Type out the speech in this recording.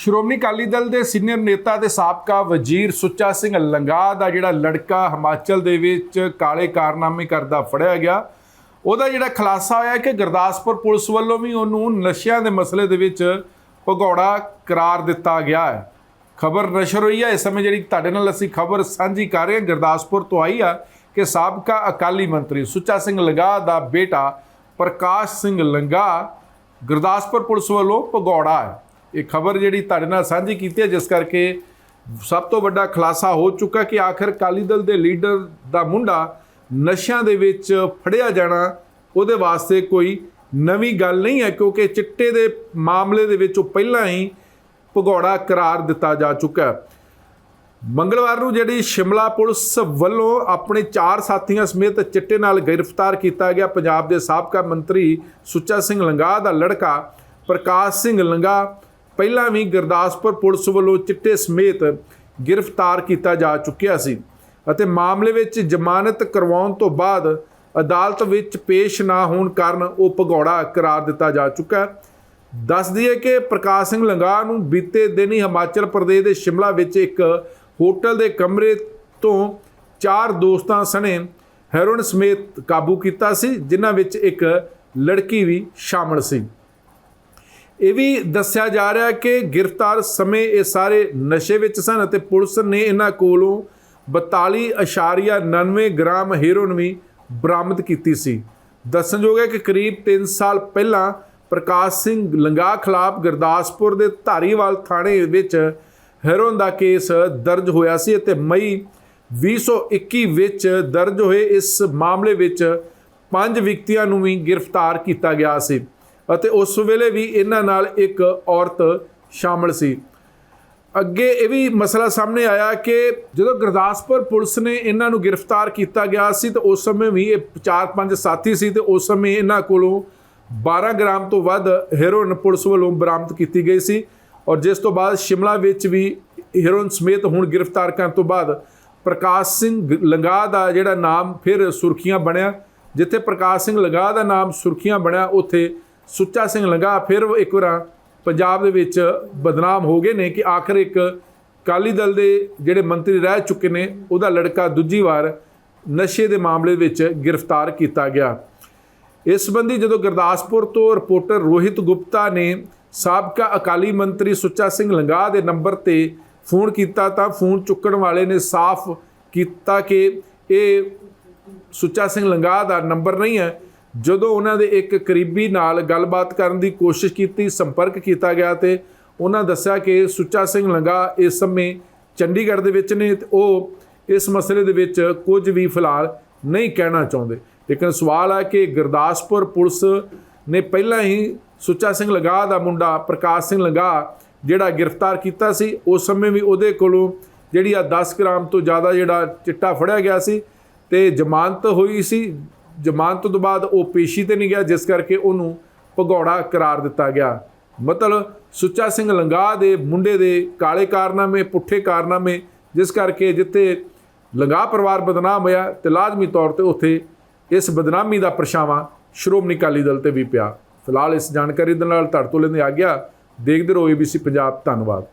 ਸ਼੍ਰੋਮਣੀ ਅਕਾਲੀ ਦਲ ਦੇ ਸੀਨੀਅਰ ਨੇਤਾ ਤੇ ਸਾਬਕਾ ਵਜ਼ੀਰ ਸੁੱਚਾ ਸਿੰਘ ਲੰਗਾ ਦਾ ਜਿਹੜਾ ਲੜਕਾ ਹਿਮਾਚਲ ਦੇ ਵਿੱਚ ਕਾਲੇ ਕਾਰਨਾਮੇ ਕਰਦਾ ਫੜਿਆ ਗਿਆ, ਉਹਦਾ ਜਿਹੜਾ ਖੁਲਾਸਾ ਹੋਇਆ ਕਿ ਗੁਰਦਾਸਪੁਰ ਪੁਲਿਸ ਵੱਲੋਂ ਵੀ ਉਹਨੂੰ ਨਸ਼ਿਆਂ ਦੇ ਮਸਲੇ ਦੇ ਵਿੱਚ ਭਗੌੜਾ ਕਰਾਰ ਦਿੱਤਾ ਗਿਆ ਹੈ। ਖਬਰ ਨਸ਼ਰ ਹੋਈ ਹੈ ਇਸ ਸਮੇਂ ਜਿਹੜੀ ਤੁਹਾਡੇ ਨਾਲ ਅਸੀਂ ਖਬਰ ਸਾਂਝੀ ਕਰ ਰਹੇ ਹਾਂ, ਗੁਰਦਾਸਪੁਰ ਤੋਂ ਆਈ ਆ ਕਿ ਸਾਬਕਾ ਅਕਾਲੀ ਮੰਤਰੀ ਸੁੱਚਾ ਸਿੰਘ ਲੰਗਾ ਦਾ ਬੇਟਾ ਪ੍ਰਕਾਸ਼ ਸਿੰਘ ਲੰਗਾ ਗੁਰਦਾਸਪੁਰ ਪੁਲਿਸ ਵੱਲੋਂ ਭਗੌੜਾ ਹੈ। ਇਹ ਖਬਰ ਜਿਹੜੀ ਤੁਹਾਡੇ ਨਾਲ ਸਾਂਝੀ ਕੀਤੀ ਹੈ, ਜਿਸ ਕਰਕੇ ਸਭ ਤੋਂ ਵੱਡਾ ਖੁਲਾਸਾ ਹੋ ਚੁੱਕਾ ਕਿ ਆਖਰ ਅਕਾਲੀ ਦਲ ਦੇ ਲੀਡਰ ਦਾ ਮੁੰਡਾ ਨਸ਼ਿਆਂ ਦੇ ਵਿੱਚ ਫੜਿਆ ਜਾਣਾ, ਉਹਦੇ ਵਾਸਤੇ ਕੋਈ ਨਵੀਂ ਗੱਲ ਨਹੀਂ ਹੈ, ਕਿਉਂਕਿ ਚਿੱਟੇ ਦੇ ਮਾਮਲੇ ਦੇ ਵਿੱਚ ਉਹ ਪਹਿਲਾਂ ਹੀ ਭਗੌੜਾ ਕਰਾਰ ਦਿੱਤਾ ਜਾ ਚੁੱਕਾ ਹੈ। ਮੰਗਲਵਾਰ ਨੂੰ ਜਿਹੜੀ ਸ਼ਿਮਲਾ ਪੁਲਿਸ ਵੱਲੋਂ ਆਪਣੇ ਚਾਰ ਸਾਥੀਆਂ ਸਮੇਤ ਚਿੱਟੇ ਨਾਲ ਗ੍ਰਿਫਤਾਰ ਕੀਤਾ ਗਿਆ, ਪੰਜਾਬ ਦੇ ਸਾਬਕਾ ਮੰਤਰੀ ਸੁੱਚਾ ਸਿੰਘ ਲੰਗਾ ਦਾ ਲੜਕਾ ਪ੍ਰਕਾਸ਼ ਸਿੰਘ ਲੰਗਾ ਪਹਿਲਾਂ ਵੀ ਗੁਰਦਾਸਪੁਰ ਪੁਲਿਸ ਵੱਲੋਂ ਚਿੱਟੇ ਸਮੇਤ ਗ੍ਰਿਫਤਾਰ ਕੀਤਾ ਜਾ ਚੁੱਕਿਆ ਸੀ ਅਤੇ ਮਾਮਲੇ ਵਿੱਚ ਜ਼ਮਾਨਤ ਕਰਵਾਉਣ ਤੋਂ ਬਾਅਦ ਅਦਾਲਤ ਵਿੱਚ ਪੇਸ਼ ਨਾ ਹੋਣ ਕਾਰਨ ਉਹ ਭਗੌੜਾ ਕਰਾਰ ਦਿੱਤਾ ਜਾ ਚੁੱਕਾ ਹੈ। ਦੱਸ ਦਈਏ ਕਿ ਪ੍ਰਕਾਸ਼ ਸਿੰਘ ਲੰਗਾ ਨੂੰ ਬੀਤੇ ਦਿਨ ਹੀ ਹਿਮਾਚਲ ਪ੍ਰਦੇਸ਼ ਦੇ ਸ਼ਿਮਲਾ ਵਿੱਚ ਇੱਕ ਹੋਟਲ ਦੇ ਕਮਰੇ ਤੋਂ ਚਾਰ ਦੋਸਤਾਂ ਸਣੇ ਹੈਰੋਇਨ ਸਮੇਤ ਕਾਬੂ ਕੀਤਾ ਸੀ, ਜਿਨ੍ਹਾਂ ਵਿੱਚ ਇੱਕ ਲੜਕੀ ਵੀ ਸ਼ਾਮਲ ਸੀ। ਇਹ ਵੀ ਦੱਸਿਆ ਜਾ ਰਿਹਾ ਹੈ ਕਿ ਗ੍ਰਿਫਤਾਰ ਸਮੇਂ ਇਹ ਸਾਰੇ ਨਸ਼ੇ ਵਿੱਚ ਸਨ ਅਤੇ ਪੁਲਿਸ ਨੇ ਇਹਨਾਂ ਕੋਲੋਂ 42.99 ਗ੍ਰਾਮ ਹੈਰੋਇਨ ਵੀ ਬਰਾਮਦ ਕੀਤੀ ਸੀ। ਦੱਸਣਯੋਗ ਹੈ ਕਿ ਕਰੀਬ 3 ਸਾਲ ਪਹਿਲਾਂ ਪ੍ਰਕਾਸ਼ ਸਿੰਘ ਲੰਗਾ ਖਿਲਾਫ ਗੁਰਦਾਸਪੁਰ ਦੇ ਧਾਰੀਵਾਲ ਥਾਣੇ ਵਿੱਚ ਹੈਰੋਇਨ ਦਾ ਕੇਸ ਦਰਜ ਹੋਇਆ ਸੀ ਅਤੇ ਮਈ 2021 ਵਿੱਚ ਦਰਜ ਹੋਏ ਇਸ ਮਾਮਲੇ ਵਿੱਚ ਪੰਜ ਵਿਅਕਤੀਆਂ ਨੂੰ ਵੀ ਗ੍ਰਿਫਤਾਰ ਕੀਤਾ ਗਿਆ ਸੀ। ਅਤੇ ਉਸ ਵੇਲੇ ਵੀ ਇਹਨਾਂ ਨਾਲ ਇੱਕ ਔਰਤ ਸ਼ਾਮਲ ਸੀ। ਅੱਗੇ ਇਹ ਵੀ ਮਸਲਾ ਸਾਹਮਣੇ ਆਇਆ ਕਿ ਜਦੋਂ ਗੁਰਦਾਸਪੁਰ ਪੁਲਿਸ ਨੇ ਇਹਨਾਂ ਨੂੰ ਗ੍ਰਿਫਤਾਰ ਕੀਤਾ ਗਿਆ ਸੀ ਤਾਂ ਉਸ ਸਮੇਂ ਵੀ ਇਹ ਚਾਰ ਪੰਜ ਸਾਥੀ ਸੀ ਤੇ ਉਸ ਸਮੇਂ ਇਹਨਾਂ ਕੋਲੋਂ 12 ਗ੍ਰਾਮ ਤੋਂ ਵੱਧ ਹੈਰੋਇਨ ਪੁਲਿਸ ਵੱਲੋਂ ਬਰਾਮਦ ਕੀਤੀ ਗਈ ਸੀ ਔਰ ਜਿਸ ਤੋਂ ਬਾਅਦ ਸ਼ਿਮਲਾ ਵਿੱਚ ਵੀ ਹੈਰੋਇਨ ਸਮੇਤ ਹੁਣ ਗ੍ਰਿਫਤਾਰ ਕਰਨ ਤੋਂ ਬਾਅਦ ਪ੍ਰਕਾਸ਼ ਸਿੰਘ ਲੰਗਾ ਦਾ ਜਿਹੜਾ ਨਾਮ ਫਿਰ ਸੁਰਖੀਆਂ ਬਣਿਆ। ਜਿੱਥੇ ਪ੍ਰਕਾਸ਼ ਸਿੰਘ ਲੰਗਾ ਦਾ ਨਾਮ ਸੁਰਖੀਆਂ ਬਣਿਆ, ਉੱਥੇ ਸੁੱਚਾ ਸਿੰਘ ਲੰਗਾ ਫਿਰ ਇੱਕ ਵਾਰ ਪੰਜਾਬ ਦੇ ਵਿੱਚ ਬਦਨਾਮ ਹੋ ਗਏ ਨੇ ਕਿ ਆਖਰ ਇੱਕ ਕਾਲੀ ਦਲ ਦੇ ਜਿਹੜੇ ਮੰਤਰੀ ਰਹਿ ਚੁੱਕੇ ਨੇ, ਉਹਦਾ ਲੜਕਾ ਦੂਜੀ ਵਾਰ ਨਸ਼ੇ ਦੇ ਮਾਮਲੇ ਵਿੱਚ ਗ੍ਰਿਫਤਾਰ ਕੀਤਾ ਗਿਆ। ਇਸ ਸੰਬੰਧੀ ਜਦੋਂ ਗੁਰਦਾਸਪੁਰ ਤੋਂ ਰਿਪੋਰਟਰ ਰੋਹਿਤ ਗੁਪਤਾ ਨੇ ਸਾਬਕਾ ਅਕਾਲੀ ਮੰਤਰੀ ਸੁੱਚਾ ਸਿੰਘ ਲੰਗਾ ਦੇ ਨੰਬਰ ਤੇ ਫੋਨ ਕੀਤਾ ਤਾਂ ਫੋਨ ਚੁੱਕਣ ਵਾਲੇ ਨੇ ਸਾਫ਼ ਕੀਤਾ ਕਿ ਇਹ ਸੁੱਚਾ ਸਿੰਘ ਲੰਗਾ ਦਾ ਨੰਬਰ ਨਹੀਂ ਹੈ। ਜਦੋਂ ਉਹਨਾਂ ਦੇ ਇੱਕ ਕਰੀਬੀ ਨਾਲ ਗੱਲਬਾਤ ਕਰਨ ਦੀ ਕੋਸ਼ਿਸ਼ ਕੀਤੀ, ਸੰਪਰਕ ਕੀਤਾ ਗਿਆ ਤੇ ਉਹਨਾਂ ਦੱਸਿਆ ਕਿ ਸੁੱਚਾ ਸਿੰਘ ਲੰਗਾ ਇਸ ਸਮੇਂ ਚੰਡੀਗੜ੍ਹ ਦੇ ਵਿੱਚ ਨੇ ਤੇ ਉਹ ਇਸ ਮਸਲੇ ਦੇ ਵਿੱਚ ਕੁਝ ਵੀ ਫਿਲਹਾਲ ਨਹੀਂ ਕਹਿਣਾ ਚਾਹੁੰਦੇ। ਲੇਕਿਨ ਸਵਾਲ ਹੈ ਕਿ ਗੁਰਦਾਸਪੁਰ ਪੁਲਿਸ ਨੇ ਪਹਿਲਾਂ ਹੀ ਸੁੱਚਾ ਸਿੰਘ ਲੰਗਾ ਦਾ ਮੁੰਡਾ ਪ੍ਰਕਾਸ਼ ਸਿੰਘ ਲੰਗਾ ਜਿਹੜਾ ਗ੍ਰਿਫਤਾਰ ਕੀਤਾ ਸੀ, ਉਸ ਸਮੇਂ ਵੀ ਉਹਦੇ ਕੋਲੋਂ ਜਿਹੜੀ ਆ 10 ਗ੍ਰਾਮ ਤੋਂ ਜ਼ਿਆਦਾ ਜਿਹੜਾ ਚਿੱਟਾ ਫੜਿਆ ਗਿਆ ਸੀ ਤੇ ਜ਼ਮਾਨਤ ਹੋਈ ਸੀ। ਜ਼ਮਾਨਤ ਤੋਂ ਬਾਅਦ ਉਹ ਪੇਸ਼ੀ ਤੇ ਨਹੀਂ ਗਿਆ, ਜਿਸ ਕਰਕੇ ਉਹਨੂੰ ਭਗੌੜਾ ਕਰਾਰ ਦਿੱਤਾ ਗਿਆ। ਮਤਲਬ ਸੁੱਚਾ ਸਿੰਘ ਲੰਗਾ ਦੇ ਮੁੰਡੇ ਦੇ ਕਾਲੇ ਕਾਰਨਾਮੇ, ਪੁੱਠੇ ਕਾਰਨਾਮੇ, ਜਿਸ ਕਰਕੇ ਜਿੱਥੇ ਲੰਗਾ ਪਰਿਵਾਰ ਬਦਨਾਮ ਹੋਇਆ ਤੇ ਲਾਜ਼ਮੀ ਤੌਰ ਤੇ ਉੱਥੇ ਇਸ ਬਦਨਾਮੀ ਦਾ ਪਰਛਾਵਾਂ ਸ਼੍ਰੋਮਣੀ ਅਕਾਲੀ ਦਲ ਤੇ ਵੀ ਪਿਆ। ਫਿਲਹਾਲ ਇਸ ਜਾਣਕਾਰੀ ਦੇ ਨਾਲ ਧੜ ਤੋਂ ਲੈਂਦੇ ਆ ਗਿਆ। ਦੇਖਦੇ ਰਹੋ ABC ਪੰਜਾਬ। ਧੰਨਵਾਦ।